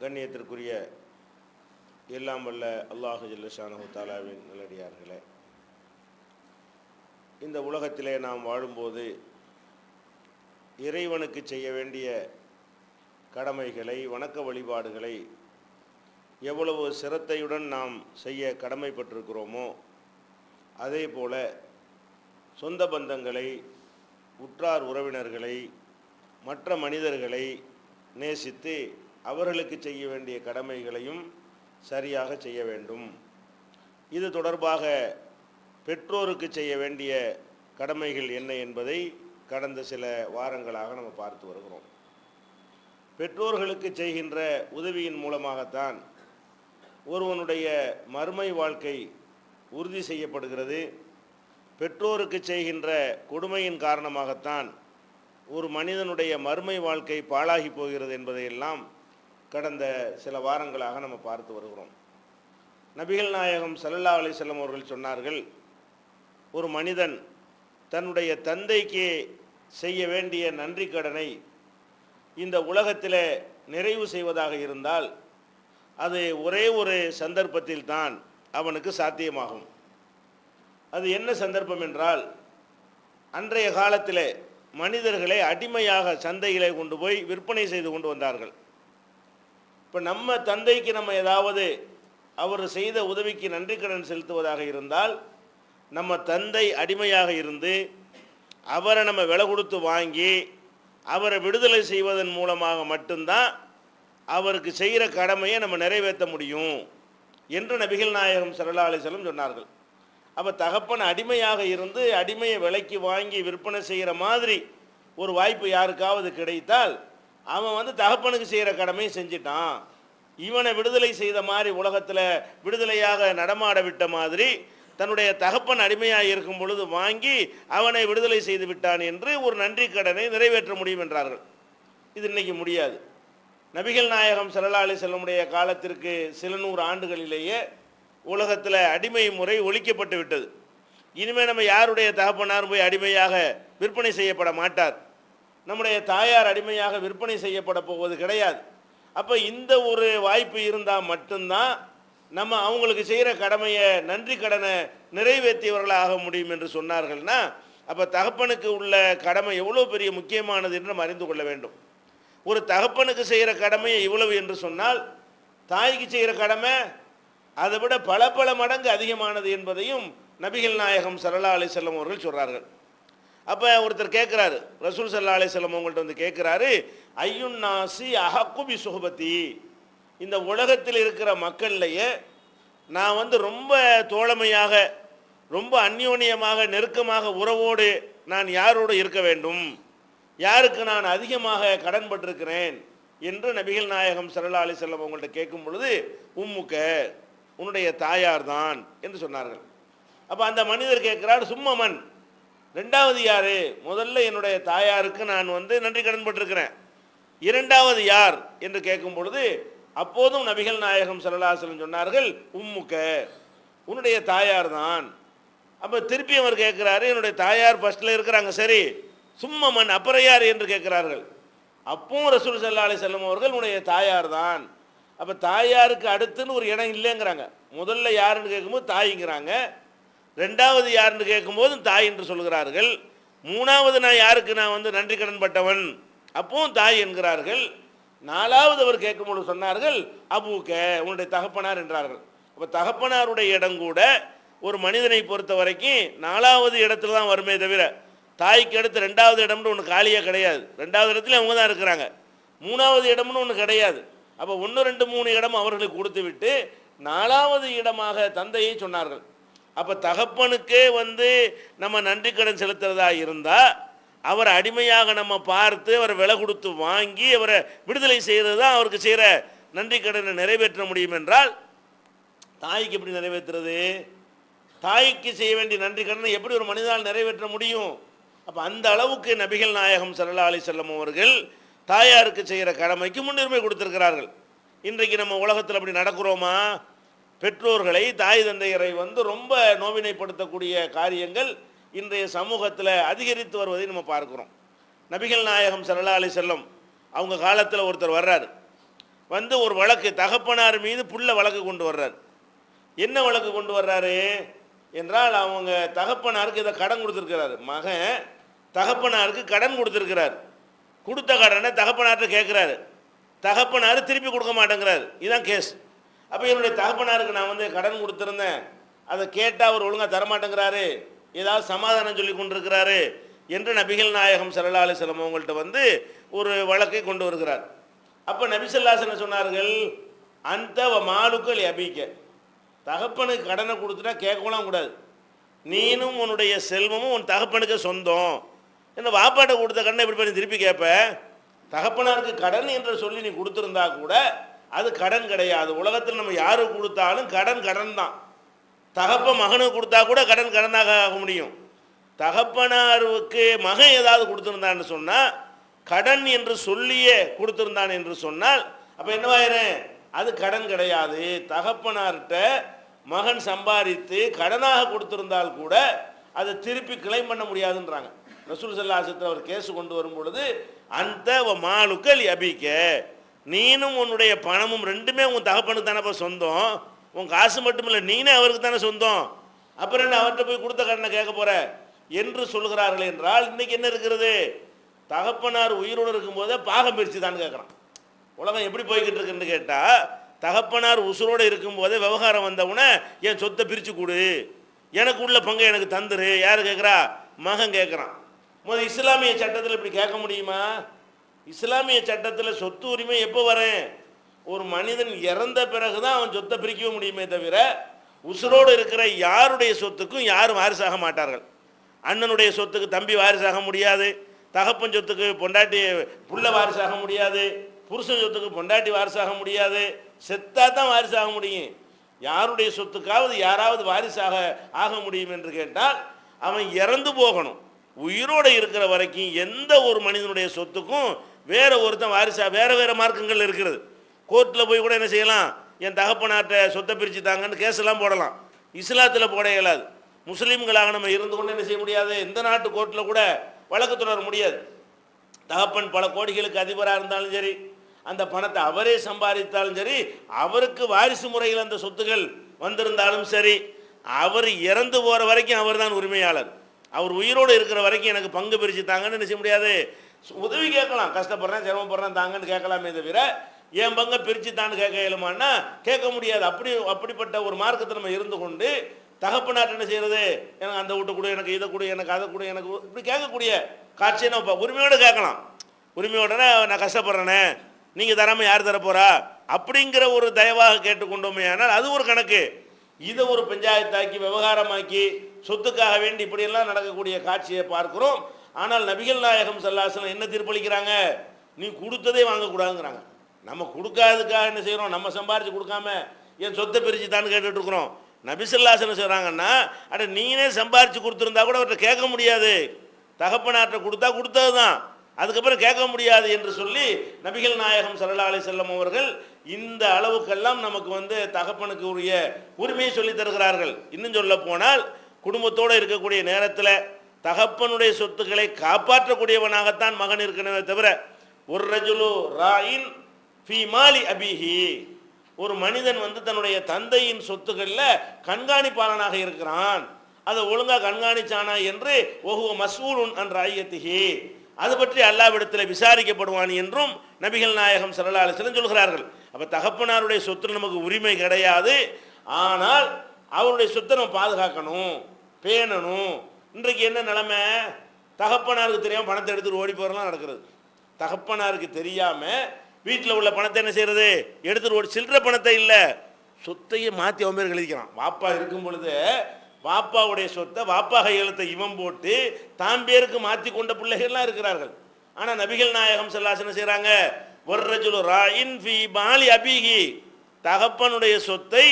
கண்ணியத்திற்குரிய எல்லாம் வல்ல அல்லாஹு ஜல்லஷானு தாலாவின் நல்லடியார்களே இந்த உலகத்திலே நாம் வாழும்போது இறைவனுக்கு செய்ய வேண்டிய கடமைகளை வணக்க வழிபாடுகளை எவ்வளவு சிரத்தையுடன் நாம் செய்ய கடமைப்பட்டிருக்கிறோமோ அதே போல சொந்த பந்தங்களை உற்றார் உறவினர்களை மற்ற மனிதர்களை நேசித்து அவர்களுக்கு செய்ய வேண்டிய கடமைகளையும் சரியாக செய்ய வேண்டும். இது தொடர்பாக பெற்றோருக்கு செய்ய வேண்டிய கடமைகள் என்ன என்பதை கடந்த சில வாரங்களாக நம்ம பார்த்து வருகிறோம். பெற்றோர்களுக்கு செய்கின்ற உதவியின் மூலமாகத்தான் ஒருவனுடைய மறுமை வாழ்க்கை உறுதி செய்யப்படுகிறது. பெற்றோருக்கு செய்கின்ற கொடுமையின் காரணமாகத்தான் ஒரு மனிதனுடைய மறுமை வாழ்க்கை பாழாகி போகிறது என்பதையெல்லாம் கடந்த சில வாரங்களாக நம்ம பார்த்து வருகிறோம். நபிகள் நாயகம் ஸல்லல்லாஹு அலிசல்லம் அவர்கள் சொன்னார்கள் ஒரு மனிதன் தன்னுடைய தந்தைக்கு செய்ய வேண்டிய நன்றி கடனை இந்த உலகத்தில் நிறைவு செய்வதாக இருந்தால் அது ஒரே ஒரு சந்தர்ப்பத்தில் தான் அவனுக்கு சாத்தியமாகும். அது என்ன சந்தர்ப்பம் என்றால் அன்றைய காலத்தில் மனிதர்களை அடிமையாக சந்தைகளை கொண்டு போய் விற்பனை செய்து கொண்டு வந்தார்கள். இப்போ நம்ம தந்தைக்கு நம்ம ஏதாவது அவர் செய்த உதவிக்கு நன்றி கடன் செலுத்துவதாக இருந்தால் நம்ம தந்தை அடிமையாக இருந்து அவரை நம்ம விலை கொடுத்து வாங்கி அவரை விடுதலை செய்வதன் மூலமாக மட்டும்தான் அவருக்கு செய்கிற கடமையை நம்ம நிறைவேற்ற முடியும் என்று நபிகள் நாயகம் ஸல்லல்லாஹு அலைஹி சொன்னார்கள். அப்போ தகப்பன் அடிமையாக இருந்து அடிமையை விலைக்கு வாங்கி விற்பனை செய்கிற மாதிரி ஒரு வாய்ப்பு யாருக்காவது கிடைத்தால் அவன் வந்து தகப்பனுக்கு செய்கிற கடமையும் செஞ்சிட்டான். இவனை விடுதலை செய்த மாதிரி உலகத்தில் விடுதலையாக நடமாட விட்ட மாதிரி தன்னுடைய தகப்பன் அடிமையாக இருக்கும் பொழுது வாங்கி அவனை விடுதலை செய்து விட்டான் என்று ஒரு நன்றி கடனை நிறைவேற்ற முடியும் என்றார்கள். இது இன்றைக்கி முடியாது. நபிகள் நாயகம் ஸல்லல்லாஹு அலைஹி செல்லமுடைய காலத்திற்கு சில நூறு ஆண்டுகளிலேயே உலகத்தில் அடிமை முறை ஒழிக்கப்பட்டு விட்டது. இனிமேல் நம்ம யாருடைய தகப்பனாரும் போய் அடிமையாக விற்பனை செய்யப்பட மாட்டார். நம்முடைய தாயார் அடிமையாக விற்பனை செய்யப்பட போவது கிடையாது. அப்போ இந்த ஒரு வாய்ப்பு இருந்தால் மட்டும்தான் நம்ம அவங்களுக்கு செய்கிற கடமையை நன்றி கடனை நிறைவேற்றியவர்களாக முடியும் என்று சொன்னார்கள்னா அப்போ தகப்பனுக்கு உள்ள கடமை எவ்வளோ பெரிய முக்கியமானது என்று நம்ம அறிந்து கொள்ள வேண்டும். ஒரு தகப்பனுக்கு செய்கிற கடமையை இவ்வளவு என்று சொன்னால் தாய்க்கு செய்கிற கடமை அதை விட பல பல மடங்கு அதிகமானது என்பதையும் நபிகள் நாயகம் சல்லா அலிசல்லம் அவர்கள் சொல்கிறார்கள் அப்போ ஒருத்தர் கேட்குறாரு ரசூல் சல்லா அலிசல்லம் அவங்கள்ட்ட வந்து கேட்குறாரு ஐயுன் நாசி அஹக்குபி சுஹபதி இந்த உலகத்தில் இருக்கிற மக்கள்லையே நான் வந்து ரொம்ப தோழமையாக ரொம்ப அந்யோன்யமாக நெருக்கமாக உறவோடு நான் யாரோடு இருக்க வேண்டும்? யாருக்கு நான் அதிகமாக கடன்பட்டிருக்கிறேன் என்று நபிகள் நாயகம் சரலா அலைஹி வஸல்லம் அவங்கள்ட்ட கேட்கும் பொழுது உம்முக்க. உன்னுடைய தாயார் தான் என்று சொன்னார்கள். அப்போ அந்த மனிதர் கேட்கிறார் சும்மமன் ரெண்டாவது யார்? முதல்ல என்னுடைய தாயாருக்கு நான் வந்து நன்றி கடன்பட்டிருக்கிறேன் இரண்டாவது யார்? என்று கேட்கும் பொழுது அப்போதும் நபிகள் நாயகம் ஸல்லல்லாஹு சொன்னார்கள் உம்முக்க உன்னுடைய தாயார் தான் அப்போ திருப்பி அவர் கேட்குறாரு என்னுடைய தாயார் ஃபஸ்ட்டில் இருக்கிறாங்க சரி சும்மமன் அப்புறம் யார்? என்று கேட்கிறார்கள். அப்பவும் ரசூல் சல்லா அலி செல்லம் அவர்கள் உன்னுடைய தாயார் தான் அப்போ தாயாருக்கு அடுத்துன்னு ஒரு இடம் இல்லைங்கிறாங்க. முதல்ல யாருன்னு கேட்கும்போது தாய்ங்கிறாங்க. ரெண்டாவது யாருன்னு கேட்கும்போது தாய் என்று சொல்கிறார்கள் மூணாவது நான் யாருக்கு? நான் வந்து நன்றி கடன் பட்டவன். அப்பவும் தாய் என்கிறார்கள். நாலாவது அவர் கேட்கும்போது சொன்னார்கள் அபூக்க உன்னுடைய தகப்பனார் என்றார்கள். அப்போ தகப்பனாருடைய இடம் கூட ஒரு மனிதனை பொறுத்த வரைக்கும் நாலாவது இடத்துல தான் வருமே தவிர தாய்க்கு அடுத்து ரெண்டாவது இடம்னு ஒன்று காலியாக கிடையாது. ரெண்டாவது இடத்துல அவங்க தான் இருக்கிறாங்க. மூணாவது இடம்னு ஒன்று கிடையாது. அப்போ ஒன்று ரெண்டு மூணு இடம் அவர்களுக்கு கொடுத்துவிட்டு நாலாவது இடமாக தந்தையை சொன்னார்கள். அப்போ தகப்பனுக்கே வந்து நம்ம நன்றி கடன் செலுத்துறதா இருந்தால் அவரை அடிமையாக நம்ம பார்த்து அவரை விலை கொடுத்து வாங்கி அவரை விடுதலை செய்கிறது தான் அவருக்கு செய்கிற நன்றி கடனை நிறைவேற்ற முடியும் என்றால் தாய்க்கு எப்படி நிறைவேற்றுறது? தாய்க்கு செய்ய வேண்டிய நன்றி கடனை எப்படி ஒரு மனிதனால் நிறைவேற்ற முடியும்? அப்போ அந்த அளவுக்கு நபிகள் நாயகம் ஸல்லல்லாஹு அலைஹி அவர்கள் தாயாருக்கு செய்கிற கடமைக்கு முன்னுரிமை கொடுத்துருக்கிறார்கள். இன்றைக்கு நம்ம உலகத்தில் அப்படி நடக்கிறோமா? பெற்றோர்களை தாய் தந்தையரை வந்து ரொம்ப நோவினைப்படுத்தக்கூடிய காரியங்கள் இன்றைய சமூகத்தில் அதிகரித்து வருவதை நம்ம பார்க்குறோம். நபிகள் நாயகம் ஸல்லல்லாஹு அலி செல்லம் அவங்க காலத்தில் ஒருத்தர் வர்றாரு. வந்து ஒரு வழக்கு தகப்பனார் மீது புள்ள வழக்கு கொண்டு வர்றார். என்ன வழக்கு கொண்டு வர்றாரு? என்றால் அவங்க தகப்பனாருக்கு இதை கடன் கொடுத்துருக்கிறாரு. மகன் தகப்பனாருக்கு கடன் கொடுத்துருக்கிறார். கொடுத்த கடனை தகப்பனார்ட்ட கேட்குறாரு. தகப்பனார் திருப்பி கொடுக்க மாட்டேங்கிறாரு. இதுதான் கேஸ் அப்போ என்னுடைய தகப்பனாருக்கு நான் வந்து கடன் கொடுத்துருந்தேன். அதை கேட்டால் அவர் ஒழுங்காக தரமாட்டேங்கிறாரு. ஏதாவது சமாதானம் சொல்லி கொண்டிருக்கிறாரு என்று நபிகள் நாயகம் சல்லா செல்லம் அவங்கள்ட்ட வந்து ஒரு வழக்கை கொண்டு வருகிறார். அப்போ நபிசல்லாசன சொன்னார்கள் அந்த மாலுக்கள் அபிக்க. தகப்பனுக்கு கடனை கொடுத்துட்டா கேட்கலாம் கூடாது. நீனும் உன்னுடைய செல்வமும் உன் தகப்பனுக்கு சொந்தம். இந்த வாப்பாட்டை கொடுத்த கடனை எப்படி பண்ணி திருப்பி கேட்ப தகப்பனாருக்கு கடன் என்று சொல்லி நீ கொடுத்துருந்தா கூட அது கடன் கிடையாது. உலகத்தில் நம்ம யாரு கொடுத்தாலும் கடன் கடன் தான் தகப்ப மகனுக்கு கொடுத்தா கூட கடன் கடனாக ஆக முடியும். தகப்பனாருக்கு மகன் ஏதாவது கொடுத்துருந்தான்னு சொன்னால் கடன் என்று சொல்லியே கொடுத்துருந்தான் என்று சொன்னால் அப்போ என்னவாயிரும் அது கடன் கிடையாது. தகப்பனார்கிட்ட மகன் சம்பாதித்து கடனாக கொடுத்துருந்தால் கூட அதை திருப்பி கிளைம் பண்ண முடியாதுன்றாங்க. ரசூல் சல்லாசத்தில் அவர் கேஸ் கொண்டு வரும் பொழுது அந்த மாலுக்கள் அபிக்க. நீனும் உன்னுடைய பணமும் ரெண்டுமே உன் தகப்பனுக்கு தானே சொந்தம். உன் காசு மட்டும் இல்லை நீனே அவருக்கு தானே சொந்தம். அப்புறம் என்ன அவர்கிட்ட போய் கொடுத்த கடனை கேட்க போற? என்று சொல்கிறார்கள் என்றால் இன்னைக்கு என்ன இருக்கிறது? தகப்பனார் உயிரோடு இருக்கும்போதே பாகம் பிரித்து தான் கேட்குறான். உலகம் எப்படி போய்கிட்டு இருக்குன்னு கேட்டால் தகப்பனார் உசுரோடு இருக்கும்போதே விவகாரம் வந்தவுடனே என் சொத்தை பிரித்து கொடு. எனக்கு உள்ள பங்கை எனக்கு தந்துரு. யார் கேட்குறா? மகன் கேட்குறான். முதல் இஸ்லாமிய சட்டத்தில் இப்படி கேட்க முடியுமா? இஸ்லாமிய சட்டத்தில் சொத்து உரிமை எப்போ வரேன் ஒரு மனிதன் இறந்த பிறகு தான் அவன் சொத்தை பிரிக்கவே முடியுமே தவிர உசுரோடு இருக்கிற யாருடைய சொத்துக்கும் யாரும் வாரிசாக மாட்டார்கள். அண்ணனுடைய சொத்துக்கு தம்பி வாரிசாக முடியாது. தகப்பன் சொத்துக்கு பொண்டாட்டி புள்ள வாரிசாக முடியாது. புருஷன் சொத்துக்கு பொண்டாட்டி வாரிசாக முடியாது. செத்தா தான் வாரிசாக முடியும். யாருடைய சொத்துக்காவது யாராவது வாரிசாக ஆக முடியும் என்று கேட்டால் அவன் இறந்து போகணும். உயிரோடு இருக்கிற வரைக்கும் எந்த ஒரு மனிதனுடைய சொத்துக்கும் வேற ஒருத்தன் வாரிசா வேற வேற மார்க்கங்கள் இருக்கிறது. கோர்ட்டில் போய் கூட என்ன செய்யலாம்? என் தகப்பனாட்ட சொத்தை பிரித்து தாங்கன்னு கேஸெல்லாம் போடலாம். இஸ்லாத்தில் போட இயலாது. முஸ்லீம்களாக நம்ம இருந்து கொண்டு என்ன செய்ய முடியாது? எந்த நாட்டு கோர்ட்டில் கூட வழக்கு தொடர முடியாது. தகப்பன் பல கோடிகளுக்கு அதிபராக இருந்தாலும் சரி அந்த பணத்தை அவரே சம்பாதித்தாலும் சரி அவருக்கு வாரிசு முறையில் அந்த சொத்துகள் வந்திருந்தாலும் சரி அவர் இறந்து போகிற வரைக்கும் அவர் தான் உரிமையாளர். அவர் உயிரோடு இருக்கிற வரைக்கும் எனக்கு பங்கு பிரித்து தாங்கன்னு என்ன செய்ய முடியாது? உதவி கேட்கலாம். கஷ்டப்படுறேன் சிரமப்படுறேன் தாங்கன்னு கேட்கலாமே தவிர என் பங்கை பிரித்து தான் கேட்க இயலுமான்னா கேட்க முடியாது. அப்படி அப்படிப்பட்ட ஒரு மார்க்கத்தை நம்ம இருந்து கொண்டு தகப்பனார் என்ன செய்யறது? எனக்கு அந்த வீட்டை கொடு எனக்கு இதை கொடு எனக்கு அதை கொடு எனக்கு இப்படி கேட்கக்கூடிய காட்சியை நம்ம உரிமையோடு கேட்கலாம். உரிமையோடனே நான் கஷ்டப்படுறேனே நீங்கள் தராமல் யார் தரப்போகிறா அப்படிங்கிற ஒரு தயவாக கேட்டுக்கொண்டோமே ஆனால் அது ஒரு கணக்கு. இதை ஒரு பஞ்சாயத்தாக்கி விவகாரமாக்கி சொத்துக்காக வேண்டி இப்படியெல்லாம் நடக்கக்கூடிய காட்சியை பார்க்கிறோம். ஆனால் நபிகள் நாயகம் சல்லாசலம் என்ன தீர்ப்பளிக்கிறாங்க? நீ கொடுத்ததே வாங்கக்கூடாதுங்கிறாங்க. நம்ம கொடுக்காததுக்காக என்ன செய்கிறோம் நம்ம சம்பாரித்து கொடுக்காம என் சொத்தை பிரித்து தான் கேட்டுட்ருக்குறோம் நபிசல்லாசனம் செய்கிறாங்கன்னா அட நீனே சம்பாரித்து கொடுத்துருந்தா கூட அவர்கிட்ட கேட்க முடியாது. தகப்பனாற்ற கொடுத்தா கொடுத்தது தான் அதுக்கப்புறம் கேட்க முடியாது என்று சொல்லி நபிகள் நாயகம் சல்லா அலி செல்லம் அவர்கள் இந்த அளவுக்கெல்லாம் நமக்கு வந்து தகப்பனுக்கு உரிய உரிமையை சொல்லி தருகிறார்கள். இன்னும் சொல்ல போனால் குடும்பத்தோடு இருக்கக்கூடிய நேரத்தில் தகப்பனுடைய சொத்துக்களை காப்பாற்றக்கூடியவனாகத்தான் மகன் இருக்கணுமே தவிர ஒரு ரஜுலு ராயின் ஃபி அபிஹி. ஒரு மனிதன் வந்து தன்னுடைய தந்தையின் சொத்துக்களில் கண்காணிப்பாளனாக இருக்கிறான். அதை ஒழுங்காக கண்காணிச்சானா என்று ஒஹுவ மசூலுன் என்ற ஐயத்திகி அது பற்றி அல்லாவிடத்தில் விசாரிக்கப்படுவான் என்றும் நபிகள் நாயகம் சல்லா சொல்கிறார்கள். அப்போ தகப்பனாருடைய சொத்து நமக்கு உரிமை கிடையாது. ஆனால் அவருடைய சொத்தை நம்ம பாதுகாக்கணும். பேணணும். இன்றைக்கு என்ன நிலமை? தகப்பனாருக்கு தெரியாமல் பணத்தை எடுத்துட்டு ஓடி போகிறலாம் நடக்கிறது. தகப்பனாருக்கு தெரியாமல் வீட்டில் உள்ள பணத்தை என்ன செய்கிறது எடுத்துட்டு ஓடி சில்லற பணத்தை இல்லை. சொத்தையே மாற்றி அவன் பேர் எழுதிக்கிறான். வாப்பா இருக்கும் பொழுது வாப்பாவுடைய சொத்தை வாப்பா கையெழுத்தை இவன் போட்டு தான் பேருக்கு மாற்றி கொண்ட பிள்ளைகள்லாம் இருக்கிறார்கள். ஆனால் நபிகள் நாயகம் செல்லாசன செய்கிறாங்க வர்ரஜுலு ராயின் ஃபி பாலி அபிகி தகப்பனுடைய சொத்தை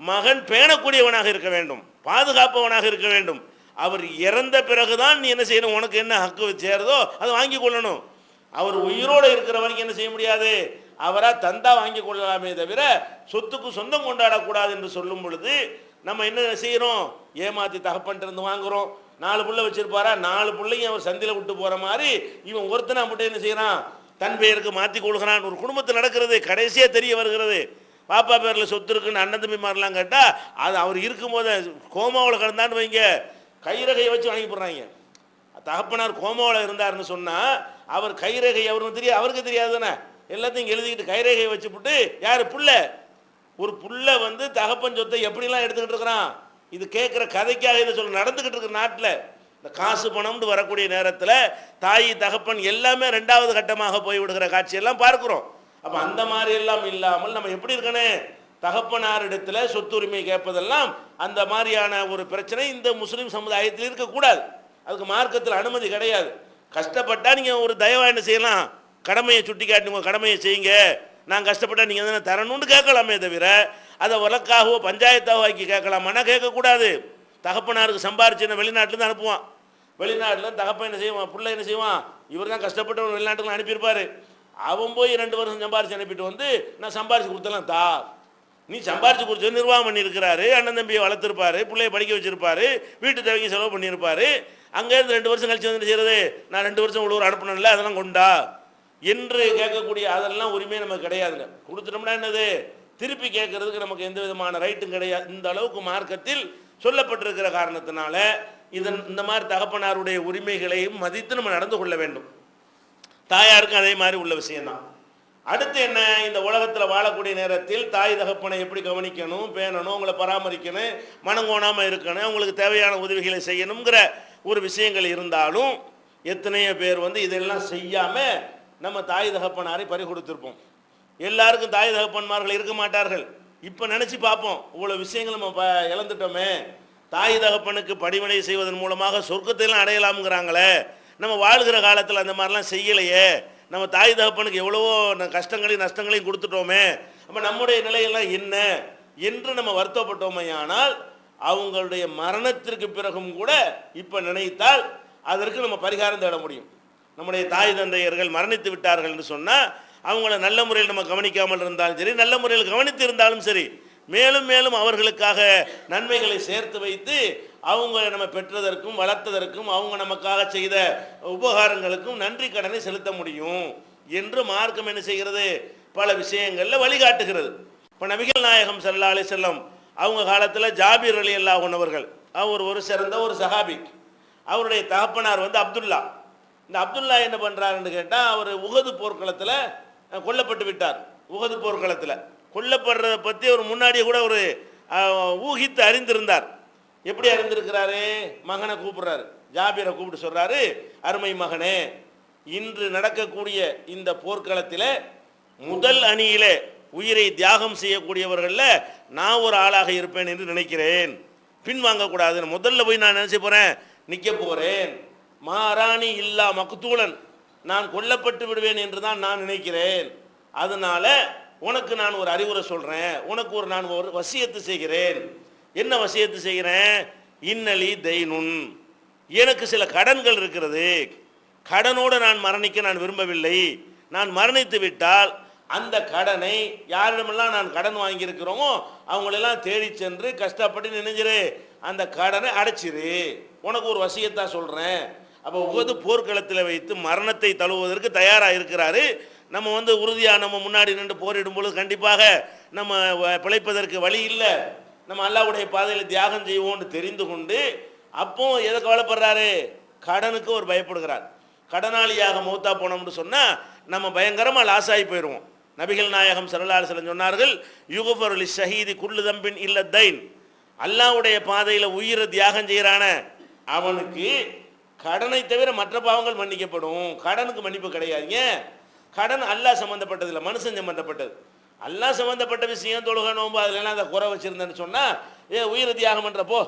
மகன் பேணக்கூடியவனாக இருக்க வேண்டும். பாதுகாப்பவனாக இருக்க வேண்டும். அவர் இறந்த பிறகுதான் நீ என்ன செய்யணும்? உனக்கு என்ன ஹக்கு சேருதோ அதை வாங்கி கொள்ளணும். அவர் உயிரோடு இருக்கிற வரைக்கும் என்ன செய்ய முடியாது? அவராக தந்தா வாங்கி கொள்ளலாமே தவிர சொத்துக்கு சொந்தம் கொண்டாடக்கூடாது என்று சொல்லும் பொழுது நம்ம என்ன செய்கிறோம் ஏமாத்தி தகப்பன்ட்டு இருந்து வாங்குறோம். நாலு புள்ள வச்சிருப்பாரா? நாலு பிள்ளையும் அவர் சந்தையில் விட்டு போற மாதிரி இவன் ஒருத்தனை மட்டும் என்ன செய்யறான்? தன் பெயருக்கு மாற்றி கொள்கிறான். ஒரு குடும்பத்தில் நடக்கிறது கடைசியாக தெரிய வருகிறது. பாப்பா பேரில் சொத்து இருக்குன்னு அண்ணன் தம்பி மாதிரிலாம் கேட்டால் அது அவர் இருக்கும்போது கோமாவில் கிடந்தான்னு வைங்க. கைரகையை வச்சு வாங்கி போடுறாங்க. தகப்பனார் கோமாவில் இருந்தாருன்னு சொன்னால் அவர் கைரகை அவருக்கு தெரியாது அவருக்கு தெரியாது தானே? எல்லாத்தையும் எழுதிக்கிட்டு கைரேகையை வச்சுப்புட்டு யார்? புள்ள. ஒரு புள்ள வந்து தகப்பன் சொத்தை எப்படிலாம் எடுத்துக்கிட்டு இருக்கிறான்? இது கேட்குற கதைக்காக இதை சொல்ல நடந்துக்கிட்டு இருக்கிற நாட்டில். இந்த காசு பணம்னு வரக்கூடிய நேரத்தில் தாய் தகப்பன் எல்லாமே ரெண்டாவது கட்டமாக போய் விடுகிற காட்சியெல்லாம் பார்க்குறோம். அப்போ அந்த மாதிரி எல்லாம் இல்லாமல் நம்ம எப்படி இருக்கணும்? தகப்பனாரிடத்துல சொத்துரிமை கேட்பதெல்லாம் அந்த மாதிரியான ஒரு பிரச்சனை இந்த முஸ்லீம் சமுதாயத்தில் இருக்கக்கூடாது. அதுக்கு மார்க்கத்தில் அனுமதி கிடையாது. கஷ்டப்பட்டா நீங்கள் ஒரு தயவா என்ன செய்யலாம்? கடமையை சுட்டி காட்டி உங்கள் கடமையை செய்யுங்க. நான் கஷ்டப்பட்டா நீங்கள் எதனா தரணும்னு கேட்கலாமே தவிர அதை வழக்காகவோ பஞ்சாயத்தாகவோ ஆக்கி கேட்கலாமான்னா கேட்கக்கூடாது. தகப்பனாருக்கு சம்பாரிச்சு வெளிநாட்டிலேருந்து அனுப்புவான். வெளிநாட்டில் தகப்பன் என்ன செய்வான் பிள்ளை என்ன செய்வான்? இவர் தான் கஷ்டப்பட்டு வெளிநாட்டுக்கு அனுப்பியிருப்பாரு. அவன் போய் ரெண்டு வருஷம் சம்பாரிச்சு அனுப்பிட்டு வந்து நான் சம்பாரிச்சு கொடுத்தலாம் தா. நீ சம்பாரிச்சு கொடுத்து நிர்வாகம் பண்ணியிருக்கிறாரு. அண்ணன் தம்பியை வளர்த்துருப்பாரு. பிள்ளைய படிக்க வச்சிருப்பாரு. வீட்டு தேவைக்கு செலவு பண்ணியிருப்பாரு. அங்கேருந்து ரெண்டு வருஷம் கழிச்சு வந்து செய்கிறது செய்யறது? நான் ரெண்டு வருஷம் உள்ளூர் அனுப்பணும்ல அதெல்லாம் கொண்டா? என்று கேட்கக்கூடிய அதெல்லாம் உரிமை நமக்கு கிடையாதுங்க. கொடுத்துட்டோம்னா என்னது? திருப்பி கேட்கறதுக்கு நமக்கு எந்த விதமான ரைட்டும் கிடையாது. இந்த அளவுக்கு மார்க்கத்தில் சொல்லப்பட்டிருக்கிற காரணத்தினால இதன் இந்த மாதிரி தகப்பனாருடைய உரிமைகளையும் மதித்து நம்ம நடந்து கொள்ள வேண்டும். தாயாருக்கும் அதே மாதிரி உள்ள விஷயம்தான். அடுத்து என்ன? இந்த உலகத்தில் வாழக்கூடிய நேரத்தில் தாய் தகப்பனை எப்படி கவனிக்கணும் பேணணும் உங்களை பராமரிக்கணும் மனங்கோணாமல் இருக்கணும் உங்களுக்கு தேவையான உதவிகளை செய்யணுங்கிற ஒரு விஷயங்கள் இருந்தாலும் எத்தனையோ பேர் வந்து இதெல்லாம் செய்யாமல் நம்ம தாய் தகப்பனாரை பறி கொடுத்துருப்போம் எல்லாருக்கும் தாய் தகப்பன்மார்கள் இருக்க மாட்டார்கள். இப்போ நினச்சி பார்ப்போம். இவ்வளோ விஷயங்கள் நம்ம ப இழந்துட்டோமே. தாய் தகப்பனுக்கு படிவினை செய்வதன் மூலமாக சொர்க்கத்தையெல்லாம் அடையலாம்ங்கிறாங்களே. நம்ம வாழ்கிற காலத்தில் அந்த மாதிரிலாம் செய்யலையே. நம்ம தாய் தகப்பனுக்கு எவ்வளவோ கஷ்டங்களையும் நஷ்டங்களையும் கொடுத்துட்டோமே. அப்போ நம்முடைய நிலையெல்லாம் என்ன? என்று நம்ம வருத்தப்பட்டோமே. ஆனால் அவங்களுடைய மரணத்திற்கு பிறகும் கூட இப்போ நினைத்தால் அதற்கு நம்ம பரிகாரம் தேட முடியும். நம்முடைய தாய் தந்தையர்கள் மரணித்து விட்டார்கள் என்று சொன்னால் அவங்கள நல்ல முறையில் நம்ம கவனிக்காமல் இருந்தாலும் சரி நல்ல முறையில் கவனித்து இருந்தாலும் சரி மேலும் மேலும் அவர்களுக்காக நன்மைகளை சேர்த்து வைத்து அவங்க நம்ம பெற்றதற்கும் வளர்த்ததற்கும் அவங்க நமக்காக செய்த உபகாரங்களுக்கும் நன்றி கடனை செலுத்த முடியும் என்று மார்க்கம் என்ன செய்கிறது? பல விஷயங்களில் வழிகாட்டுகிறது. இப்போ நபிகள் நாயகம் சல்லா அலி செல்லம் அவங்க காலத்தில் ஜாபீர் அலி அல்லாஹ் உணவர்கள் அவர் ஒரு சிறந்த ஒரு சஹாபி. அவருடைய தகப்பனார் வந்து அப்துல்லா. இந்த அப்துல்லா என்ன பண்ணுறாருன்னு கேட்டால் அவர் உகது போர்க்களத்தில் கொல்லப்பட்டு விட்டார். உகது போர்க்களத்தில். கொல்லப்படுறதை பற்றி அவர் முன்னாடியே கூட ஒரு ஊகித்து அறிந்திருந்தார். எப்படி அறிந்திருக்கிறாரு? மகனை கூப்பிடுறாரு. ஜாபியரை கூப்பிட்டு சொல்றாரு அருமை மகனே இன்று நடக்கக்கூடிய இந்த போர்க்களத்தில் முதல் அணியில உயிரை தியாகம் செய்யக்கூடியவர்களில் நான் ஒரு ஆளாக இருப்பேன் என்று நினைக்கிறேன். பின்வாங்கக்கூடாது முதல்ல போய் நான் நினைச்சு போறேன். நிற்க போறேன். மாராணி இல்லா மக்தூலன் நான் கொல்லப்பட்டு விடுவேன் என்று தான் நான் நினைக்கிறேன். அதனால உனக்கு நான் ஒரு அறிவுரை சொல்றேன். உனக்கு ஒரு நான் ஒரு வசியத்து செய்கிறேன். என்ன வசியத்து செய்கிறேன்? இன்னலி தெய்னுன் எனக்கு சில கடன்கள் இருக்கிறது. கடனோடு நான் மரணிக்க நான் விரும்பவில்லை. நான் மரணித்து விட்டால் அந்த கடனை யாரிடமெல்லாம் நான் கடன் வாங்கியிருக்கிறோமோ அவங்களெல்லாம் தேடி சென்று கஷ்டப்பட்டு நினைஞ்சிரு. அந்த கடனை அடைச்சிரு. உனக்கு ஒரு வசியத்தா சொல்கிறேன் அப்போ ஒவ்வொரு போர்க்களத்தில் வைத்து மரணத்தை தழுவுவதற்கு தயாராக இருக்கிறாரு நம்ம வந்து உறுதியாக நம்ம முன்னாடி நின்று போரிடும் பொழுது கண்டிப்பாக நம்ம வ- பிழைப்பதற்கு வழி இல்லை. நம்ம அல்லாவுடைய பாதையில் தியாகம் செய்வோம்னு தெரிந்து கொண்டு அப்போ எதை கவலைப்படுறாரு? கடனுக்கு ஒரு பயப்படுகிறார். கடனாளியாக மௌத்தா போனோம்னு சொன்னால் நம்ம பயங்கரமாக லாஸ் ஆகி போயிடுவோம் நபிகள் நாயகம் சரலாறு சிலன் சொன்னார்கள் யுகபருளி ஷஹீதி குல்லு தம்பின் இல்ல தைன். அல்லாவுடைய பாதையில் உயிரை தியாகம் செய்கிறான அவனுக்கு கடனை தவிர மற்ற பாவங்கள் மன்னிக்கப்படும். கடனுக்கு மன்னிப்பு கிடையாதுங்க கடன் அல்லாஹ் சம்மந்தப்பட்டதில்லை மனுஷன் சம்மந்தப்பட்டது எல்லாம் சம்மந்தப்பட்ட விஷயம் தொழுக நோம்பு அதுலலாம் அந்த குறை வச்சிருந்தேன்னு சொன்னால் ஏ உயிர் தியாகம் பண்ணுறப்போ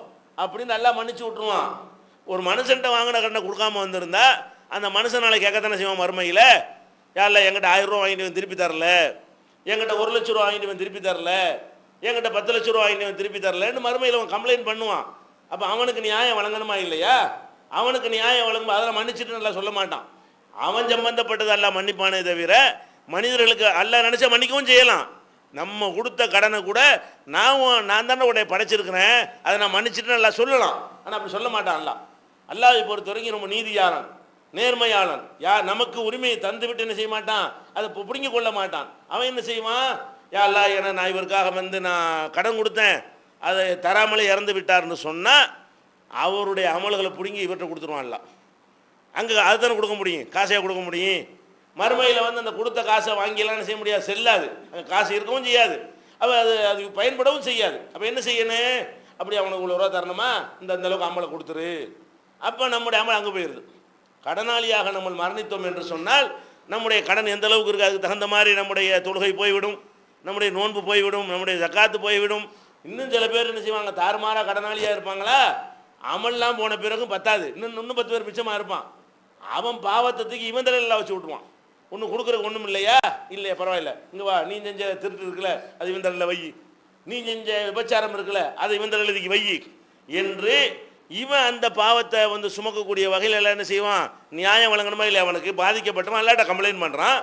அப்படின்னு நல்லா மன்னிச்சு விட்ருவான் ஒரு மனுஷன்ட்ட வாங்கின கடனை கொடுக்காம வந்திருந்தா அந்த மனுஷன் நாளைக்கு கேட்கத்தானே செய்வான் மறுமையில்? யாரில் என்கிட்ட ஆயிரம் ரூபா வாங்கிட்டு வந்து திருப்பி தரல? என்கிட்ட ஒரு லட்ச ரூபா வாங்கிட்டு வந்து திருப்பி தரல? என்கிட்ட பத்து லட்ச ரூபா வாங்கிட்டு வந்து திருப்பி தரலன்னு மறுமையில் அவன் கம்ப்ளைண்ட் பண்ணுவான். அப்போ அவனுக்கு நியாயம் வழங்கணுமா இல்லையா? அவனுக்கு நியாயம் வழங்கும் அதெல்லாம் மன்னிச்சுட்டு நல்லா சொல்ல மாட்டான். அவன் சம்பந்தப்பட்டது எல்லாம் மன்னிப்பானே தவிர மனிதர்களுக்கு அல்ல நினச்சா மன்னிக்கவும் செய்யலாம். நம்ம கொடுத்த கடனை கூட நான் நான் தானே உடைய படைச்சிருக்கிறேன். அதை நான் மன்னிச்சுட்டு நல்லா சொல்லலாம். ஆனால் அப்படி சொல்ல மாட்டான் அல்லாஹ். பொறுத்த வரைக்கும் ரொம்ப நீதியாளன் நேர்மையாளன். யார் நமக்கு உரிமையை தந்து விட்டு என்ன செய்ய மாட்டான்? அதை பு- கொள்ள மாட்டான். அவன் என்ன செய்வான்? யா அல்லா என நான் இவருக்காக வந்து நான் கடன் கொடுத்தேன். அதை தராமலே இறந்து விட்டார்னு சொன்னால் அவருடைய அமல்களை பிடுங்கி இவர்கிட்ட கொடுத்துருவான்ல அங்கே அதுதானே கொடுக்க முடியும். காசையாக கொடுக்க முடியும்? மறுமையில் வந்து அந்த கொடுத்த காசை வாங்கிலாம் செய்ய முடியாது. செல்லாது. அங்கே காசு இருக்கவும் செய்யாது. அப்போ அது அது பயன்படவும் செய்யாது. அப்போ என்ன செய்யணும் அப்படி அவனுக்கு இவ்வளோ ரூபா தரணுமா? இந்த அந்தளவுக்கு கொடுத்துரு. அப்போ நம்முடைய அமல் அங்கே போயிடுது கடனாளியாக நம்ம மரணித்தோம் என்று சொன்னால் நம்முடைய கடன் எந்த அளவுக்கு இருக்குது அதுக்கு தகுந்த மாதிரி நம்முடைய தொழுகை போய்விடும். நம்முடைய நோன்பு போய்விடும். நம்முடைய ஜக்காத்து போய்விடும். இன்னும் சில பேர் என்ன செய்வாங்க? தாறுமாறாக கடனாளியாக இருப்பாங்களா? அமல்லாம் போன பிறகும் பத்தாது. இன்னும் இன்னும் பத்து பேர் மிச்சமாக இருப்பான். அவன் பாவத்தத்துக்கு இவன் தலையில் வச்சு விட்டுவான் ஒன்று கொடுக்குறக்கு ஒன்றும் இல்லையா? இல்லையா பரவாயில்ல. இங்கே வா நீ செஞ்ச திருட்டு இருக்குல்ல அது இவந்தரில் வை நீ செஞ்ச விபச்சாரம் இருக்குல்ல அதை இவன் இதுக்கு வை என்று இவன் அந்த பாவத்தை வந்து சுமக்கக்கூடிய வகையில் எல்லாம் என்ன செய்வான்? நியாயம் வழங்கணுமா இல்லை அவனுக்கு? பாதிக்கப்பட்டவன் எல்லாட்ட கம்ப்ளைண்ட் பண்ணுறான்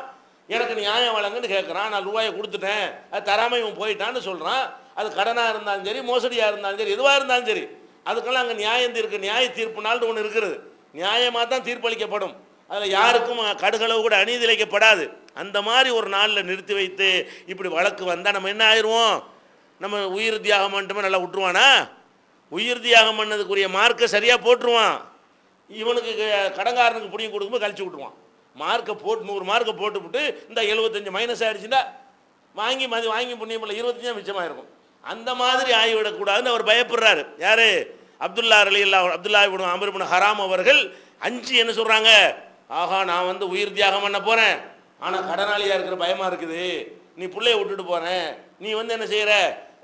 எனக்கு நியாயம் வழங்குன்னு கேட்குறான் நான் ரூபாயை கொடுத்துட்டேன். அது தராமல் இவன் போயிட்டான்னு சொல்கிறான் அது கடனாக இருந்தாலும் சரி மோசடியாக இருந்தாலும் சரி எதுவாக இருந்தாலும் சரி. அதுக்கெல்லாம் அங்கே நியாயம் இருக்குது நியாய தீர்ப்பு நாள்னு ஒன்று இருக்கிறது நியாயமாக தான் தீர்ப்பளிக்கப்படும். அதில் யாருக்கும் கடுகளவு கூட அநீதி அந்த மாதிரி ஒரு நாளில் நிறுத்தி வைத்து இப்படி வழக்கு வந்தால் நம்ம என்ன ஆயிடுவோம் நம்ம உயிர் தியாகம் மட்டுமே நல்லா விட்டுருவானா? உயிர் தியாகம் பண்ணதுக்குரிய மார்க்கை சரியாக போட்டுருவான். இவனுக்கு க- கடன்காரனுக்கு கொடுக்கும்போது கழிச்சு விட்டுருவான். மார்க்கை போட்டு நூறு மார்க்கை போட்டு விட்டு இந்த எழுபத்தஞ்சு மைனஸ் ஆயிடுச்சுன்னா வாங்கி மதி வாங்கி புண்ணியம் இல்லை இருபத்தஞ்சா மிச்சமாக இருக்கும் அந்த மாதிரி ஆகிவிடக்கூடாதுன்னு அவர் பயப்படுறாரு. யாரு? அப்துல்லா அலி அல்லா அப்துல்லா இப்னு ஹராம் அவர்கள் அஞ்சு என்ன சொல்கிறாங்க ஆஹா நான் வந்து உயிர் தியாகம் பண்ண போகிறேன் ஆனால் கடனாளியாக இருக்கிற பயமாக இருக்குது. நீ பிள்ளைய விட்டுட்டு போகிறேன் நீ வந்து என்ன செய்கிற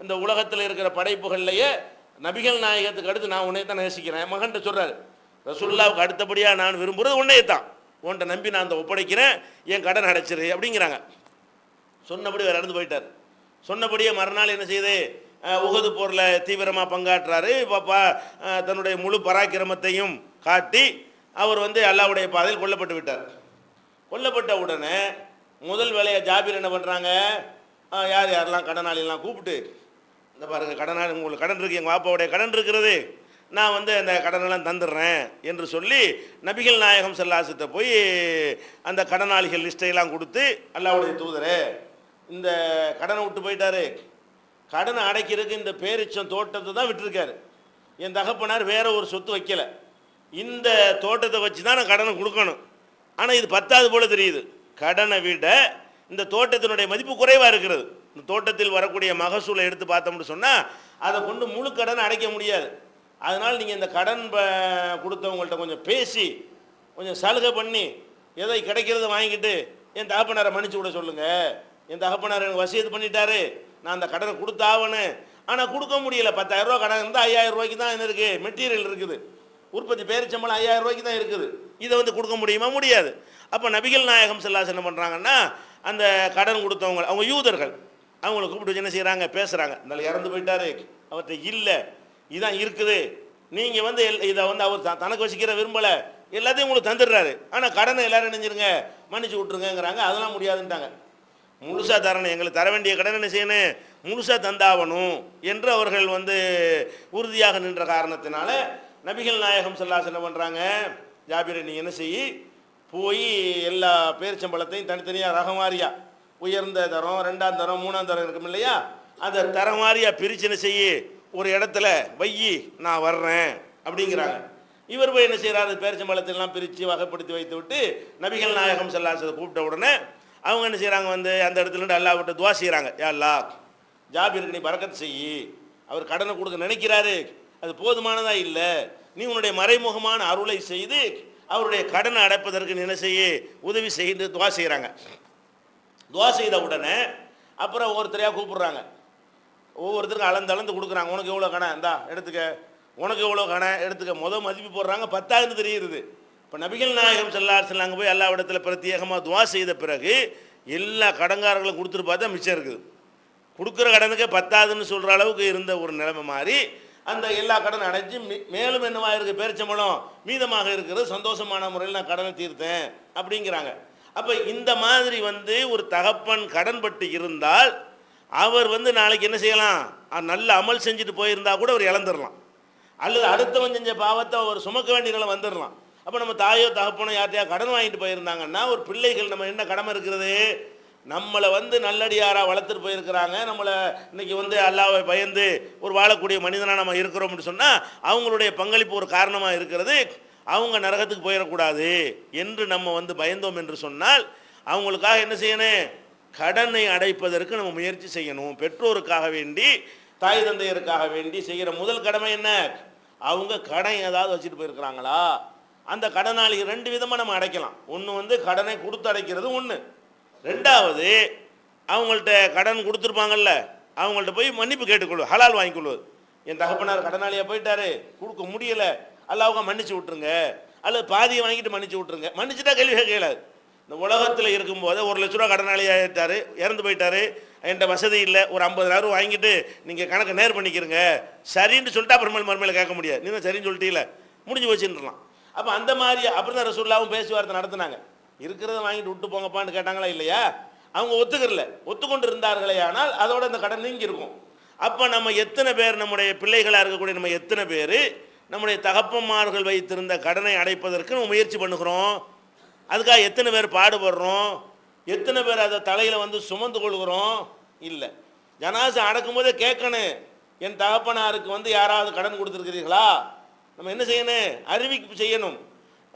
இந்த உலகத்தில் இருக்கிற படைப்புகள்லையே நபிகள் நாயகத்துக்கு அடுத்து நான் உன்னை தான் நேசிக்கிறேன். மகன்கிட்ட சொல்கிறாரு ரசுல்லாவுக்கு அடுத்தபடியாக நான் விரும்புகிறது உன்னையே தான். உன்கிட்ட நம்பி நான் அந்த ஒப்படைக்கிறேன். என் கடன் அடைச்சிரு அப்படிங்கிறாங்க. சொன்னபடி அவர் இறந்து போயிட்டார். சொன்னபடியே மறுநாள் என்ன செய்யுது உகது போரில் தீவிரமாக பங்காற்றுறாரு இப்போ தன்னுடைய முழு பராக்கிரமத்தையும் காட்டி அவர் வந்து அல்லாவுடைய பாதையில் கொல்லப்பட்டு விட்டார். கொல்லப்பட்ட உடனே முதல் வேலையை ஜாபீர் என்ன பண்ணுறாங்க யார் யாரெல்லாம் கடனாளிலாம் கூப்பிட்டு இந்த பாருங்க கடனாளி உங்களுக்கு கடன் இருக்குது எங்கள் பாப்பாவுடைய கடன் இருக்கிறது. நான் வந்து அந்த கடனெல்லாம் தந்துடுறேன் என்று சொல்லி நபிகள் நாயகம் செல்லாசத்தை போய் அந்த கடனாளிகள் லிஸ்ட்டையெல்லாம் கொடுத்து அல்லாவுடைய தூதரே இந்த கடனை விட்டு போயிட்டாரு. கடனை அடைக்கிறதுக்கு இந்த பேரிச்சம் தோட்டத்தை தான் விட்டுருக்காரு. என் தகப்பனார் வேற ஒரு சொத்து வைக்கல. இந்த தோட்டத்தை வச்சு தான் நான் கடனை கொடுக்கணும். ஆனால் இது பத்தாவது போல் தெரியுது. கடனை விட இந்த தோட்டத்தினுடைய மதிப்பு குறைவாக இருக்கிறது. இந்த தோட்டத்தில் வரக்கூடிய மகசூலை எடுத்து பார்த்தோம்னு சொன்னால் அதை கொண்டு முழு கடனை அடைக்க முடியாது. அதனால் நீங்கள் இந்த கடன் ப- கொடுத்தவங்கள்ட்ட கொஞ்சம் பேசி கொஞ்சம் சலுகை பண்ணி எதை கிடைக்கிறத வாங்கிட்டு என் தகப்பனாரை மன்னிச்சு விட சொல்லுங்கள் என் தகப்பனார் எனக்கு வசியத்து பண்ணிட்டாரு. நான் அந்த கடனை கொடுத்தாவணும் ஆனால் கொடுக்க முடியல. பத்தாயிரரூவா கடன் இருந்தால் ஐயாயிரம் ரூபாய்க்கு தான் என்ன இருக்குது மெட்டீரியல் இருக்குது. உற்பத்தி பேரிச்சம்பளம் ஐயாயிரம் ரூபாய்க்கு தான் இருக்குது. இதை வந்து கொடுக்க முடியுமா? முடியாது. அப்போ நபிகள் நாயகம் செல்லாஸ் என்ன பண்ணுறாங்கன்னா அந்த கடன் கொடுத்தவங்க அவங்க யூதர்கள் அவங்கள கூப்பிட்டு என்ன செய்கிறாங்க பேசுகிறாங்க இந்த இறந்து போயிட்டாரு. அவர்கிட்ட இல்லை. இதான் இருக்குது. நீங்கள் வந்து எல்- இதை வந்து அவர் த- தனக்கு வசிக்கிற விரும்பலை. எல்லாத்தையும் உங்களுக்கு தந்துடுறாரு. ஆனால் கடனை எல்லாரும் நினைஞ்சிருங்க. மன்னிச்சு விட்ருங்கங்கிறாங்க அதெல்லாம் முடியாதுன்ட்டாங்க. முழுசாக தரணும். எங்களுக்கு தர வேண்டிய கடன் என்ன செய்யணும்? முழுசாக தந்தாவணும் என்று அவர்கள் வந்து உறுதியாக நின்ற காரணத்தினால நபிகள் நாயகம் சொல்லாஸ் என்ன பண்ணுறாங்க ஜாபிரை நீ என்ன செய்? போய் எல்லா பேரிச்சம்பழத்தையும் தனித்தனியாக ரகம் வாரியா. உயர்ந்த தரம் ரெண்டாம் தரம் மூணாம் தரம் இருக்கும் இல்லையா? அந்த தரம் வாரியா பிரிச்சு என்ன ஒரு இடத்துல வையி நான் வர்றேன் அப்படிங்கிறாங்க. இவர் போய் என்ன செய்கிறாரு பேரிச்சம்பழத்தெல்லாம் பிரித்து வகைப்படுத்தி வைத்து விட்டு நபிகள் நாயகம் செல்லாசதை கூப்பிட்ட உடனே அவங்க என்ன செய்கிறாங்க வந்து அந்த இடத்துலேருந்து அல்லா அல்லாஹ் விட்டு துவா செய்கிறாங்க யா அல்லா ஜாபீருக்கு நீ பறக்கத்து செய்யி அவர் கடனை கொடுக்க நினைக்கிறாரு. அது போதுமானதாக இல்லை. நீ உன்னுடைய மறைமுகமான அருளை செய்து அவருடைய கடனை அடைப்பதற்கு நீ என்ன செய்ய? உதவி செய்து துவா செய்கிறாங்க துவா செய்த உடனே அப்புறம் ஒவ்வொருத்தரையாக கூப்பிடுறாங்க. ஒவ்வொருத்தருக்கும் அளந்து அளந்து கொடுக்குறாங்க. உனக்கு எவ்வளோ கணை இந்தா எடுத்துக்க. உனக்கு எவ்வளோ கணை எடுத்துக்க. மொதல் மதிப்பு போடுறாங்க. பத்தாயிரம் தெரியுது. இப்போ நபிகள் நாயகம் செல்லார் அங்கே போய் எல்லா இடத்துல பிரத்யேகமாக துவா செய்த பிறகு எல்லா கடங்காரர்களும் கொடுத்துட்டு பார்த்தா மிச்சம் இருக்குது. கொடுக்குற கடனுக்கே பத்தாதுன்னு சொல்கிற அளவுக்கு இருந்த ஒரு நிலைமை மாதிரி அந்த எல்லா கடன் அடைஞ்சு மே- மேலும் என்னவாயிருக்கு பேரிச்சம்பளம் மீதமாக இருக்கிறது. சந்தோஷமான முறையில் நான் கடனை தீர்த்தேன் அப்படிங்கிறாங்க. அப்போ இந்த மாதிரி வந்து ஒரு தகப்பன் கடன்பட்டு இருந்தால் அவர் வந்து நாளைக்கு என்ன செய்யலாம்? நல்ல அமல் செஞ்சுட்டு போயிருந்தா கூட அவர் இழந்துடலாம் அல்லது அடுத்தவன் செஞ்ச பாவத்தை அவர் சுமக்க வேண்டிய வந்துடலாம் அப்போ நம்ம தாயோ தகப்பனோ யார்ட்டையா கடன் வாங்கிட்டு போயிருந்தாங்கன்னா ஒரு பிள்ளைகள் நம்ம என்ன கடமை இருக்கிறது? நம்மளை வந்து நல்லடியாராக வளர்த்துட்டு போயிருக்கிறாங்க. நம்மளை இன்னைக்கு வந்து அல்லாவை பயந்து ஒரு வாழக்கூடிய மனிதனாக நம்ம இருக்கிறோம்னு சொன்னால் அவங்களுடைய பங்களிப்பு ஒரு காரணமாக இருக்கிறது. அவங்க நரகத்துக்கு போயிடக்கூடாது என்று நம்ம வந்து பயந்தோம் என்று சொன்னால் அவங்களுக்காக என்ன செய்யணும்? கடனை அடைப்பதற்கு நம்ம முயற்சி செய்யணும். பெற்றோருக்காக வேண்டி தாய் தந்தையருக்காக வேண்டி செய்கிற முதல் கடமை என்ன? அவங்க கடன் ஏதாவது வச்சுட்டு போயிருக்கிறாங்களா? அந்த கடனாளி ரெண்டு விதமாக நம்ம அடைக்கலாம். ஒன்று வந்து கடனை கொடுத்து அடைக்கிறது ஒன்று ரெண்டாவது அவங்கள்ட்ட கடன் கொடுத்துருப்பாங்கல்ல அவங்கள்ட்ட போய் மன்னிப்பு கேட்டுக்கொள்வது ஹலால் வாங்கிக்கொள்வது. என் தகப்பனார் கடனாளியாக போயிட்டாரு கொடுக்க முடியல அல்ல அவங்க மன்னிச்சு விட்டுருங்க அல்லது பாதியை வாங்கிட்டு மன்னிச்சு விட்டுருங்க. மன்னிச்சுட்டா கேள்வி கேட்கலாது இந்த உலகத்தில் இருக்கும்போது ஒரு லட்ச ரூபா கடனாளியாகிட்டாரு இறந்து போயிட்டாரு என்கிட்ட வசதி இல்லை ஒரு ஐம்பதாயிரம் வாங்கிட்டு நீங்கள் கணக்கு நேர் பண்ணிக்கிறங்க சரின்னு சொல்லிட்டு அப்புறமேல் மறுமையில் கேட்க முடியாது. நீ தான் சரின்னு சொல்லிட்டீங்களே முடிஞ்சு வச்சுருலாம் அப்போ அந்த மாதிரி அப்படி தான் ரசூல்லாவும் பேச்சுவார்த்தை நடத்துனாங்க. இருக்கிறத வாங்கிட்டு விட்டு போங்கப்பான்னு கேட்டாங்களா இல்லையா? அவங்க ஒத்துக்கிறல. ஒத்துக்கொண்டு இருந்தார்களே ஆனால் அதோட அந்த கடன் நீங்கி இருக்கும் அப்போ நம்ம எத்தனை பேர் நம்முடைய பிள்ளைகளாக இருக்கக்கூடிய நம்ம எத்தனை பேர் நம்முடைய தகப்பன்மார்கள் வைத்திருந்த கடனை அடைப்பதற்கு நம்ம முயற்சி பண்ணுகிறோம்? அதுக்காக எத்தனை பேர் பாடுபடுறோம்? எத்தனை பேர் அதை தலையில் வந்து சுமந்து கொள்கிறோம்? இல்லை. ஜனாசை அடக்கும்போதே கேட்கணும். என் தகப்பனாருக்கு வந்து யாராவது கடன் கொடுத்துருக்கிறீர்களா? நம்ம என்ன செய்யணும்? அறிவிப்பு செய்யணும்.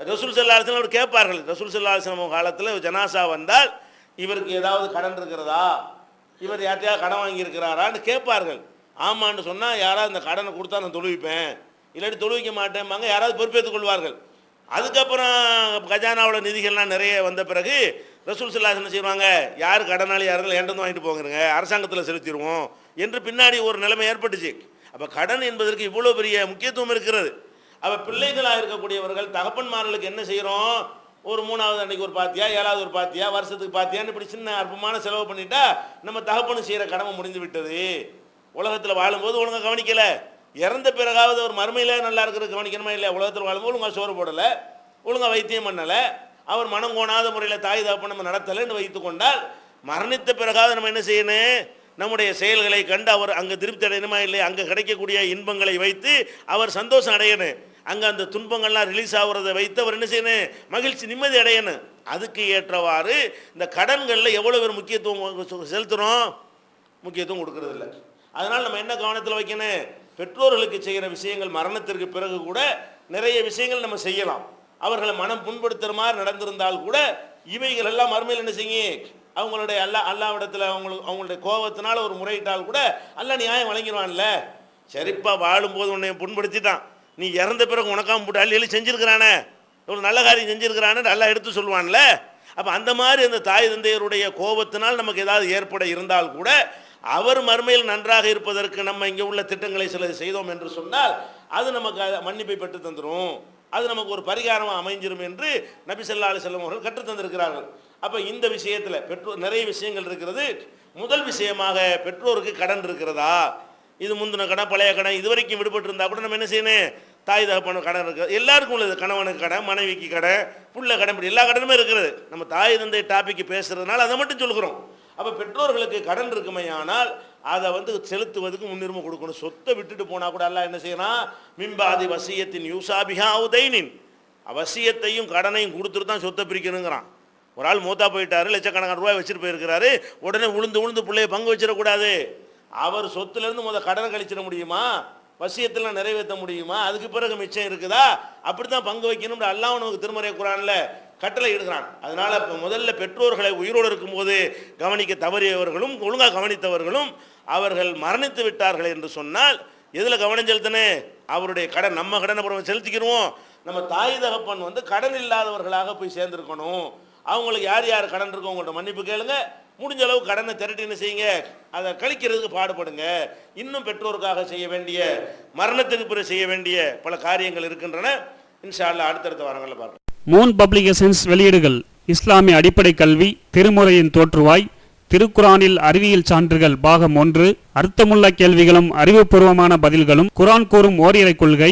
ரசூல் சல்லாஹம் அவர் கேட்பார்கள். ரசூல் சல்லாஹம் காலத்தில் ஜனாசா வந்தால் இவருக்கு ஏதாவது கடன் இருக்கிறதா? இவர் யார்ட்டையாவது கடன் வாங்கியிருக்கிறாரான்னு கேட்பார்கள். ஆமான்னு சொன்னால் யாராவது இந்த கடனை கொடுத்தா நான் தொழுவிப்பேன். இல்லாட்டி தொழுவிக்க மாட்டேன்பாங்க. யாராவது பொறுப்பேற்றுக் கொள்வார்கள். அதுக்கப்புறம் கஜானாவோட நிதிகள்லாம் நிறைய வந்த பிறகு ரசூல் சல்லாஸ் என்ன செய்வாங்க? யார் கடனாளி யாரும் என்கிட்ட வாங்கிட்டு போங்கிறங்க அரசாங்கத்தில் செலுத்திடுவோம் என்று பின்னாடி ஒரு நிலைமை ஏற்பட்டுச்சு. அப்போ கடன் என்பதற்கு இவ்வளோ பெரிய முக்கியத்துவம் இருக்கிறது. அப்போ பிள்ளைகளாக இருக்கக்கூடியவர்கள் தகப்பன்மார்களுக்கு என்ன செய்கிறோம் ஒரு மூணாவது அன்னைக்கு ஒரு பாத்தியா ஏழாவது ஒரு பாத்தியா வருஷத்துக்கு பாத்தியான்னு இப்படி சின்ன அற்பமான செலவு பண்ணிட்டா நம்ம தகப்பனு செய்கிற கடமை முடிந்து விட்டது. உலகத்தில் வாழும்போது ஒழுங்காக கவனிக்கலை. இறந்த பிறகாவது ஒரு மறுமையில் நல்லா இருக்கிறது கவனிக்கணுமா இல்லை உலகத்தில் வாழும்போது ஒழுங்காக சோறு போடலை ஒழுங்காக வைத்தியம் பண்ணலை. அவர் மனம் கோணாத முறையில் தாய் தகப்பன் நம்ம நடத்தலைன்னு வைத்து கொண்டால் மரணித்த பிறகாவது நம்ம என்ன செய்யணும்? நம்முடைய செயல்களை கண்டு அவர் அங்கே திருப்தி அடையணுமா இல்லை அங்கே கிடைக்கக்கூடிய இன்பங்களை வைத்து அவர் சந்தோஷம் அடையணும். அங்கே அந்த துன்பங்கள்லாம் ரிலீஸ் ஆகுறதை வைத்து அவர் என்ன செய்யணும்? மகிழ்ச்சி நிம்மதி அடையணும். அதுக்கு ஏற்றவாறு இந்த கடன்களில் எவ்வளோ பேர் முக்கியத்துவம் செலுத்துகிறோம் முக்கியத்துவம் கொடுக்கறது இல்லை. அதனால் நம்ம என்ன கவனத்தில் வைக்கணும்? பெற்றோர்களுக்கு செய்கிற விஷயங்கள் மரணத்திற்கு பிறகு கூட நிறைய விஷயங்கள் நம்ம செய்யலாம். அவர்களை மனம் புண்படுத்துகிற மாதிரி நடந்திருந்தால் கூட இவைகள் எல்லாம் மறுமையில் என்ன செய்யும்? அவங்களுடைய அல்லா அல்லாவிடத்தில் அவங்களுக்கு அவங்களுடைய கோபத்தினால ஒரு முறையிட்டால் கூட அல்ல நியாயம் வழங்கிடுவான்ல. சரிப்பா வாழும்போது உன்னை புண்படுத்திட்டான். நீ இறந்த பிறகு உனக்காம போட்டு அள்ளி அள்ளி செஞ்சிருக்கிறானே. ஒரு நல்ல காரியம் செஞ்சிருக்கிறானே நல்லா எடுத்து சொல்லுவான்ல. அப்போ அந்த மாதிரி அந்த தாய் தந்தையருடைய கோபத்தினால் நமக்கு ஏதாவது ஏற்பட இருந்தால் கூட அவர் மறுமையில் நன்றாக இருப்பதற்கு நம்ம இங்கே உள்ள திட்டங்களை சில செய்தோம் என்று சொன்னால் அது நமக்கு மன்னிப்பை பெற்று தந்துடும் அது நமக்கு ஒரு பரிகாரமாக அமைஞ்சிரும் என்று நபி செல்லா அலைஹி அவர்கள் கற்றுத் தந்திருக்கிறார்கள். அப்போ இந்த விஷயத்தில் பெற்றோர் நிறைய விஷயங்கள் இருக்கிறது. முதல் விஷயமாக பெற்றோருக்கு கடன் இருக்கிறதா? இது முந்தின கடன் பழைய கடன் இது வரைக்கும் விடுபட்டு இருந்தால் கூட நம்ம என்ன செய்யணும்? தாய் தகப்பன கடன் இருக்குது எல்லாருக்கும் உள்ளது. கணவனுக்கு கடன் மனைவிக்கு கடன் புள்ள கடன் இப்படி எல்லா கடனுமே இருக்கிறது. நம்ம தாய் தந்தை டாபிக் பேசுறதுனால அதை மட்டும் சொல்கிறோம் அப்போ பெற்றோர்களுக்கு கடன் இருக்குமே ஆனால் அதை வந்து செலுத்துவதுக்கு முன்னுரிமை கொடுக்கணும். சொத்தை விட்டுட்டு போனால் கூட எல்லாம் என்ன செய்யணும் மின்பாதி வசியத்தின் யூசாபிஹா உதைனின். வசியத்தையும் கடனையும் கொடுத்துட்டு தான் சொத்தை பிரிக்கணுங்கிறான். ஒரு ஆள் மூத்தா போயிட்டாரு லட்சக்கணக்கான ரூபாய் வச்சுட்டு போயிருக்கிறாரு. உடனே உளுந்து உளுந்து பிள்ளைய பங்கு வச்சிடக்கூடாது. அவர் சொத்துலேருந்து முதல் கடனை கழிச்சிட முடியுமா? வசியத்தெல்லாம் நிறைவேற்ற முடியுமா? அதுக்கு பிறகு மிச்சம் இருக்குதா? அப்படி தான் பங்கு வைக்கணும்னு அல்லாஹ் நமக்கு திருமறை குரான்ல கட்டளை இடுகிறான். அதனால இப்போ முதல்ல பெற்றோர்களை உயிரோடு இருக்கும்போது கவனிக்க தவறியவர்களும் ஒழுங்காக கவனித்தவர்களும் அவர்கள் மரணித்து விட்டார்கள் என்று சொன்னால் எதில் கவனம் செலுத்தினே? அவருடைய கடன் நம்ம கடனை அப்புறம் செலுத்திக்கிடுவோம் நம்ம தாய் தகப்பன் வந்து கடன் இல்லாதவர்களாக போய் சேர்ந்துருக்கணும். அவங்களுக்கு யார் யார் கடன் இருக்கோ உங்கள்கிட்ட மன்னிப்பு கேளுங்க. முடிஞ்ச அளவு கடனை திரட்டி என்ன செய்யுங்க? அதை கழிக்கிறதுக்கு பாடுபடுங்க. இன்னும் பெற்றோருக்காக செய்ய வேண்டிய மரணத்துக்கு பிறகு செய்ய வேண்டிய பல காரியங்கள் இருக்கின்றன. இன்ஷால்ல அடுத்தடுத்த வாரங்களில் பார்க்கலாம். மூன் பப்ளிகேஷன்ஸ் வெளியீடுகள். இஸ்லாமிய அடிப்படை கல்வி திருமுறையின் தோற்றுவாய் திருக்குரானில் அறிவியல் சான்றுகள் பாகம் ஒன்று அர்த்தமுள்ள கேள்விகளும் அறிவுபூர்வமான பதில்களும் குரான் கூறும் ஓரியரை கொள்கை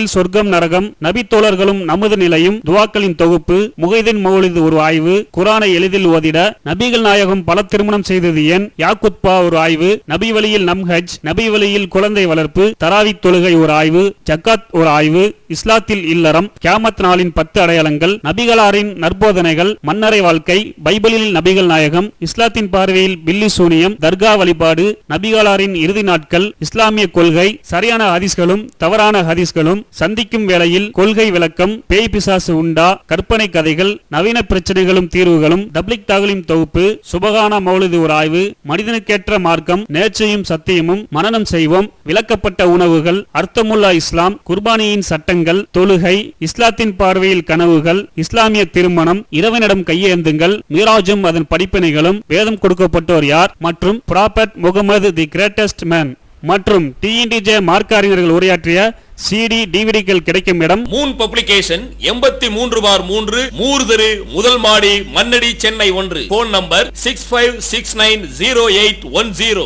உலகில் சொர்க்கம் நரகம் நபித்தோழர்களும் நமது நிலையும் துவாக்களின் தொகுப்பு முகைதின் மௌலிது ஒரு ஆய்வு குரானை எளிதில் ஓதிட நபிகள் நாயகம் பல திருமணம் செய்தது ஏன்? யாக்குத்பா ஒரு ஆய்வு நபி வழியில் நம் ஹஜ் நபி வழியில் குழந்தை வளர்ப்பு தராவி தொழுகை ஒரு ஆய்வு ஜக்காத் ஒரு ஆய்வு இஸ்லாத்தில் இல்லறம் கியாமத் நாளின் பத்து அடையாளங்கள் நபிகளாரின் நற்போதனைகள் மன்னரை வாழ்க்கை பைபிளில் நபிகள் நாயகம் இஸ்லாத்தின் பார்வையில் பில்லி சூனியம் தர்கா வழிபாடு நபிகளாரின் இறுதி நாட்கள் இஸ்லாமிய கொள்கை சரியான ஹதீஸ்களும் தவறான ஹதீஸ்களும் சந்திக்கும் வேளையில் கொள்கை விளக்கம் பேய் பிசாசு உண்டா கற்பனை கதைகள் நவீன பிரச்சனைகளும் தீர்வுகளும் டப்ளிக் தாகலின் தொகுப்பு சுபகான மௌலிது ஒரு ஆய்வு மனிதனுக்கேற்ற மார்க்கம் நேர்ச்சியும் சத்தியமும் மனனம் செய்வோம் விளக்கப்பட்ட உணவுகள் அர்த்தமுல்லா இஸ்லாம் குர்பானியின் சட்டங்கள் தொழுகை இஸ்லாத்தின் பார்வையில் கனவுகள் இஸ்லாமிய திருமணம் இரவனிடம் கையேந்துங்கள் மீராஜும் அதன் படிப்பினைகளும் வேதம் கொடுக்கப்பட்டோர் யார் மற்றும் prophet Muhammad the greatest man மற்றும் டிஎன்டிஜே மார்க்க அறிஞர்கள் உரையாற்றிய சிடி டிவிடிகள் கிடைக்கும் இடம் மூன் பப்ளிகேஷன் எண்பத்தி மூன்று பார் மூன்று மூர்தரு முதல் மாடி மன்னடி சென்னை ஒன்று. Phone number six five six nine zero eight one zero